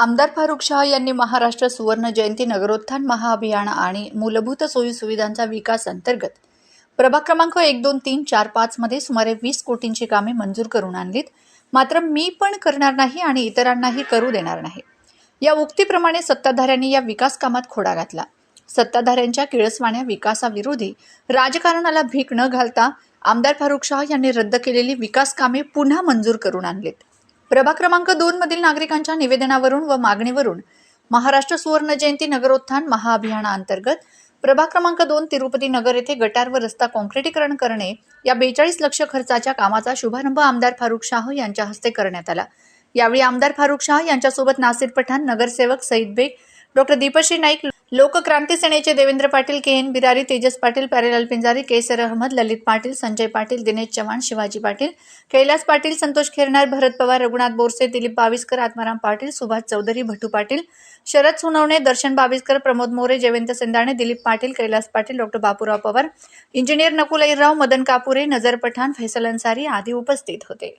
आमदार फारुख शाह यांनी महाराष्ट्र सुवर्ण जयंती नगरोत्थान महाअभियान आणि मूलभूत सोयी सुविधांचा विकास अंतर्गत प्रभाग क्रमांक एक दोन तीन चार पाच मध्ये सुमारे वीस कोटींची कामे मंजूर करून आणलीत. मात्र मी पण करणार नाही आणि इतरांनाही करू देणार नाही. या उक्तीप्रमाणे सत्ताधाऱ्यांनी या विकास कामात खोडा घातला. सत्ताधाऱ्यांच्या किळसवाण्या विकासाविरोधी राजकारणाला भीक न घालता आमदार फारुख शाह यांनी रद्द केलेली विकास कामे पुन्हा मंजूर करून आणलीत. प्रभाग क्रमांक दोन मधील नागरिकांच्या निवेदनावरून व मागणीवरून महाराष्ट्र सुवर्ण जयंती नगरोत्थान महाअभियानाअंतर्गत प्रभाग क्रमांक दोन तिरुपती नगर येथे गटार व रस्ता कॉन्क्रिटीकरण करणे या बेचाळीस लक्ष खर्चाच्या कामाचा शुभारंभ आमदार फारुख शाह यांच्या हस्ते करण्यात आला. यावेळी आमदार फारुख शाह यांच्यासोबत नासिर पठाण नगरसेवक सईद बेग डॉक्टर दीपश्री नाईक लोकक्रांती सेनेचे Devendra Patil K N Birari Tejas Patil Pyarelal Pinjari Kesar Ahmed Lalit Patil Sanjay Patil Dinesh Chavan Shivaji Patil Kailas Patil Santosh Khernar Bharat Pawar Raghunath Borse Dilip Baviskar Atmaram Patil Subhash Chaudhari Bhatu Patil Sharad Sonawane Darshan Baviskar Pramod More Jaywant Sendane Dilip Patil Kailas Patil doctor Bapurao Pawar engineer Nakul Madan Kapure Najar Pathan Faisal Ansari आदी उपस्थित होते.